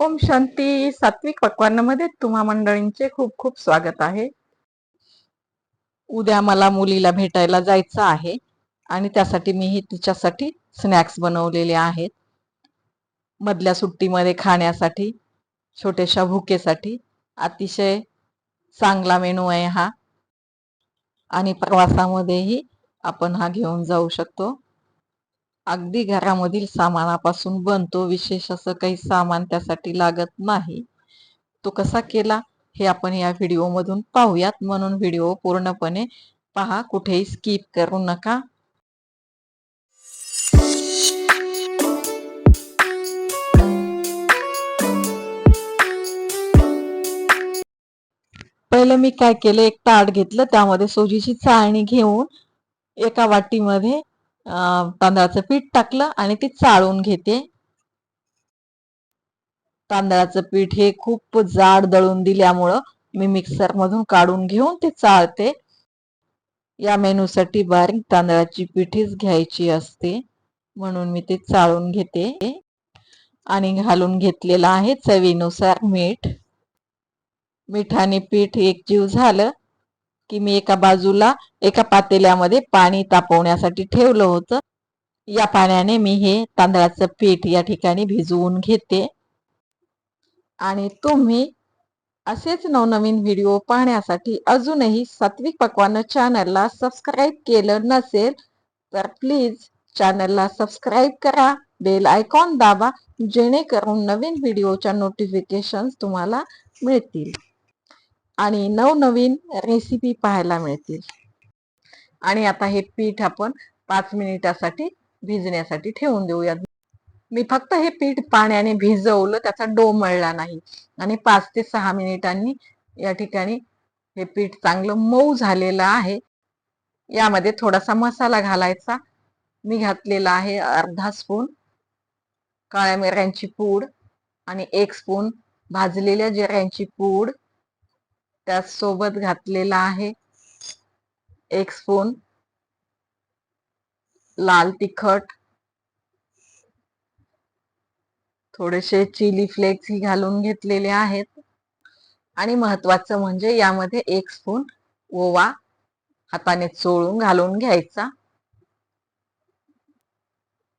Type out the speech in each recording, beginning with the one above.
ओम शांती. सात्विक पक्वांनामध्ये तुम्हा मंडळींचे खूप खूप स्वागत आहे. उद्या मला मुलीला भेटायला जायचं आहे आणि त्यासाठी मीही तिच्यासाठी स्नॅक्स बनवलेले आहेत. मधल्या सुट्टीमध्ये खाण्यासाठी छोट्याशा भुकेसाठी. अतिशय चांगला मेनू आहे हा. आणि प्रवासामध्येही आपण हा घेऊन जाऊ शकतो. अगदी घरामधील सामानापासून बनतो विशेष असं काही सामान त्यासाठी लागत नाही. तो कसा केला हे आपण या व्हिडिओमधून पाहूयात. म्हणून व्हिडिओ पूर्णपणे पहा कुठेही स्किप करू नका. पहिलं मी काय केलं एक ताट घेतलं. त्यामध्ये सोजीची चाळणी घेऊन एका वाटीमध्ये तांदळाचं पीठ टाकलं आणि ते चाळून घेते. तांदळाचं पीठ हे खूप जाड दळून दिल्यामुळं मी मिक्सर मधून काढून घेऊन ते चाळते. या मेनूसाठी बारीक तांदळाची पिठीच घ्यायची असते म्हणून मी ते चाळून घेते. आणि घालून घेतलेलं आहे चवीनुसार मीठ. मिठाने पीठ एकजीव झालं की मी एका बाजूला एका पातेल्यामध्ये पाणी तापवण्यासाठी ठेवलं होतं. या पाण्याने मी हे तांदळाचं पीठ या ठिकाणी भिजवून घेते. आणि तुम्ही असेच नवनवीन व्हिडिओ पाहण्यासाठी अजूनही सात्विक पकवान चॅनलला सबस्क्राईब केलं नसेल तर प्लीज चॅनलला सबस्क्राईब करा बेल आयकॉन दाबा जेणेकरून नवीन व्हिडिओच्या नोटिफिकेशन तुम्हाला मिळतील. आणि नवनवीन रेसिपी पाहायला मिळतील. आणि आता हे पीठ आपण पाच मिनिटासाठी भिजण्यासाठी ठेवून देऊयात. मी फक्त हे पीठ पाण्याने भिजवलं त्याचा डो मळला नाही. आणि पाच ते सहा मिनिटांनी या ठिकाणी हे पीठ चांगलं मऊ झालेलं आहे. यामध्ये थोडासा मसाला घालायचा. मी घातलेला आहे अर्धा स्पून काळ्या मिऱ्यांची पूड आणि एक स्पून भाजलेल्या जिऱ्यांची पूड. त्याचसोबत घातलेला आहे. एक स्पून लाल तिखट. थोडेसे चिली फ्लेक्स ही घालून घेतलेले आहेत. आणि महत्वाचं म्हणजे यामध्ये एक स्पून ओवा हाताने चोळून घालून घ्यायचा.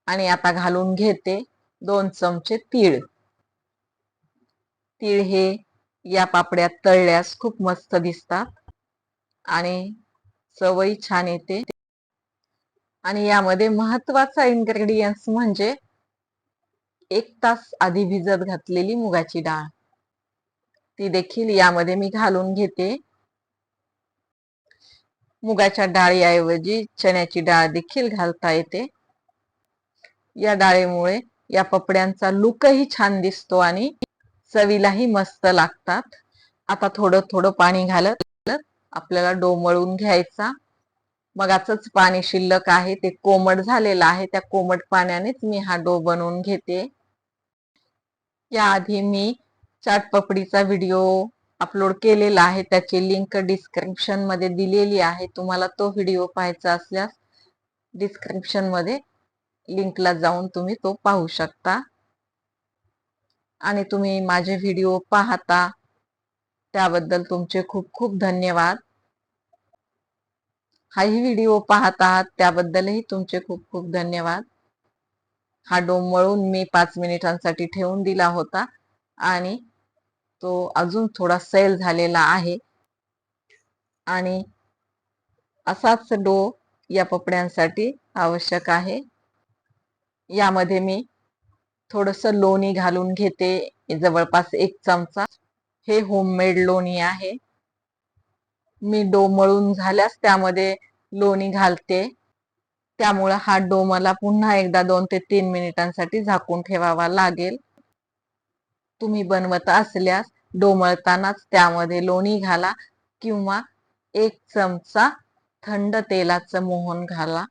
आणि आता घालून घेते दोन चमचे तीळ. तीळ हे या पापड्या तळल्यास खूप मस्त दिसतात. आणि चवही छान येते. आणि यामध्ये महत्त्वाचा इन्ग्रेडियंट्स म्हणजे एक तास आधी भिजत घातलेली मुगाची डाळ. ती देखील यामध्ये मी घालून घेते. मुगाच्या डाळीऐवजी चण्याची डाळ देखील घालता येते. या डाळीमुळे या पपड्यांचा लुकही छान दिसतो आणि चवीलाही मस्त लागतात. आता थोडं थोडं पाणी घालत आपल्याला डो मळून घ्यायचा. मगाच पाणी शिल्लक आहे ते कोमट झालेलं आहे त्या कोमट पाण्यानेच मी हा डो बनवून घेते. याआधी मी चाट पपडीचा व्हिडिओ अपलोड केलेला आहे त्याची लिंक डिस्क्रिप्शनमध्ये दिलेली आहे तुम्हाला तो व्हिडिओ पाहायचा असल्यास डिस्क्रिप्शनमध्ये लिंकला जाऊन तुम्ही तो पाहू शकता. आणि तुम्ही माझे व्हिडिओ पाहता त्याबद्दल तुमचे खूप खूप धन्यवाद. हाही व्हिडिओ पाहत आहात त्याबद्दलही तुमचे खूप खूप धन्यवाद. हा डोम मळून मी पाच मिनिटांसाठी ठेवून दिला होता आणि तो अजून थोडा सैल झालेला आहे. आणि असाच डो या पपड्यांसाठी आवश्यक आहे. यामध्ये मी थोडस लोणी घालून घेते. जवळपास एक चमचा. हे होममेड लोणी आहे. मी डो मळून झाल्यास त्यामध्ये लोणी घालते. त्यामुळं हा डो मला पुन्हा एकदा दोन ते तीन मिनिटांसाठी झाकून ठेवावा लागेल. तुम्ही बनवत असल्यास डो मळतानाच त्यामध्ये लोणी घाला किंवा एक चमचा थंड तेलाचं मोहन घाला.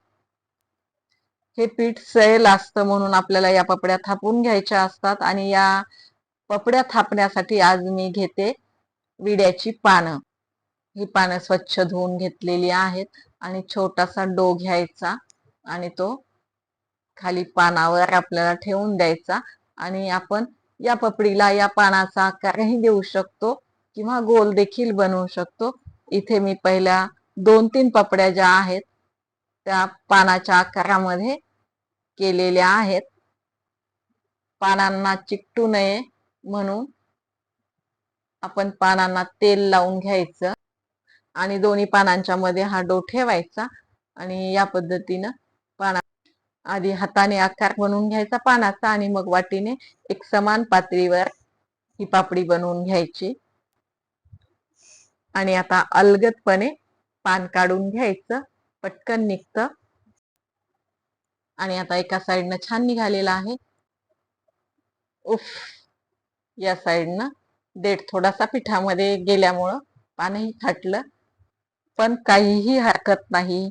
हे पीठ सैल असतं म्हणून आपल्याला या पपड्या थापून घ्यायच्या असतात आणि या पपड्या थापण्यासाठी आज मी घेते विड्याची पानं. ही पानं स्वच्छ धुवून घेतलेली आहेत आणि छोटासा डो घ्यायचा आणि तो खाली पानावर आपल्याला ठेवून द्यायचा आणि आपण या पपडीला या पानाचा आकारही देऊ शकतो किंवा गोल देखील बनवू शकतो. इथे मी पहिल्या दोन तीन पपड्या ज्या आहेत त्या पानाच्या आकारामध्ये केलेल्या आहेत. पानांना चिकटू नये म्हणून आपण पानांना तेल लावून घ्यायचं आणि दोन्ही पानांच्या मध्ये हा डो ठेवायचा आणि या पद्धतीनं पाना आधी हाताने आकार बनवून घ्यायचा पानाचा आणि मग वाटीने एक समान पातळीवर ही पापडी बनवून घ्यायची. आणि आता अलगदपणे पान काढून घ्यायचं. पटकन निघतं. आणि आता एका साईडनं छान निघालेला आहे. उफ या साईडनं देठ थोडासा पिठामध्ये गेल्यामुळं पानही फाटलं. पण काहीही हरकत नाही.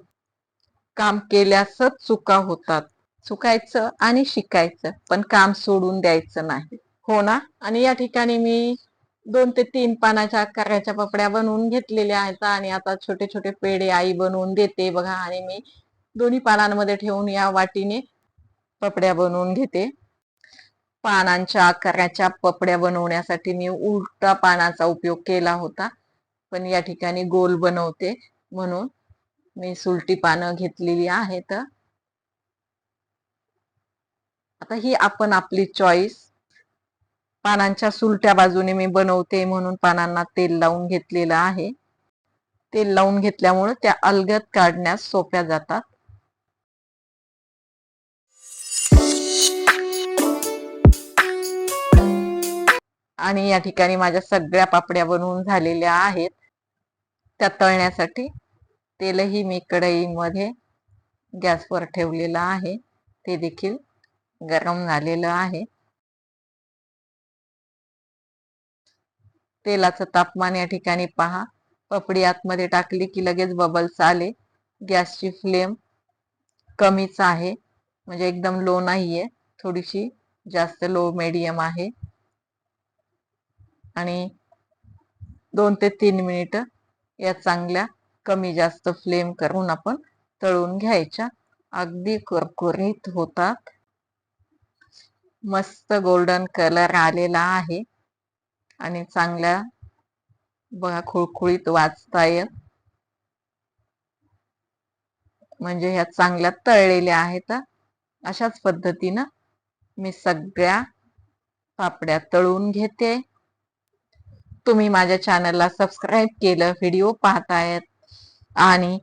काम केल्यासच चुका होतात. चुकायचं आणि शिकायचं पण काम सोडून द्यायचं नाही. हो ना? आणि या ठिकाणी मी दोन ते तीन पानाच्या आकाराच्या पपड्या बनवून घेतलेल्या आहेत आणि आता छोटे छोटे पेढे आई बनवून देते बघा. आणि मी दोन्ही पानांमध्ये ठेवून या वाटीने पपड्या बनवून घेते. पानांच्या आकाराच्या पपड्या बनवण्यासाठी मी उलटा पानाचा उपयोग केला होता पण या ठिकाणी गोल बनवते म्हणून मी सुलटी पानं घेतलेली आहेत. आता ही आपण आपली चॉईस पानांच्या सुलट्या बाजूने मी बनवते म्हणून पानांना तेल लावून घेतलेलं आहे. तेल लावून घेतल्यामुळे त्या अलगद काढण्यास सोप्या जातात. आणि या ठिकाणी माझ्या सगळ्या पापड्या बनवून झालेल्या आहेत. त्या तळण्यासाठी तेलही मी कढईमध्ये गॅसवर ठेवलेलं आहे. ते देखील गरम झालेलं आहे. तेलाचं तापमान या ठिकाणी पहा. पपडी आतमध्ये टाकली की लगेच बबल्स आले. गॅसची फ्लेम कमीच आहे. म्हणजे एकदम लो नाहीये. थोडीशी जास्त लो मीडियम आहे. आणि दोन ते तीन मिनिट या चांगल्या कमी जास्त फ्लेम करून आपण तळून घ्यायच्या. अगदी कुरकुरीत होतात. मस्त गोल्डन कलर आलेला आहे. आणि चांगल्या बघा खुळखुळीत वाचतायत म्हणजे ह्या चांगल्या तळलेल्या आहेत. अशाच पद्धतीनं मी सगळ्या पापड्या तळून घेते. तुम्ही माझ्या चॅनलला सबस्क्राईब केलं व्हिडिओ पाहतायत आणि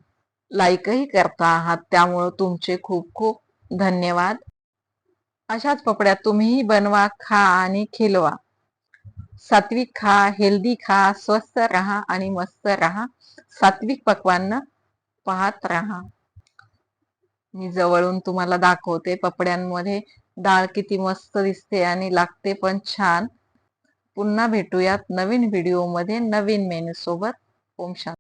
लाईकही करता आहात त्यामुळं तुमचे खूप खूप धन्यवाद. अशाच पपड्या तुम्हीही बनवा खा आणि खिलवा. सात्विक खा हेल्दी खा स्वस्त राहा आणि मस्त राहा. सात्विक पक्वांना पाहत राहा. मी जवळून तुम्हाला दाखवते पपड्यांमध्ये. डाळ किती मस्त दिसते आणि लागते पण छान. पुन्हा भेटूयात नवीन व्हिडिओमध्ये नवीन मेनू सोबत. ओम शांती.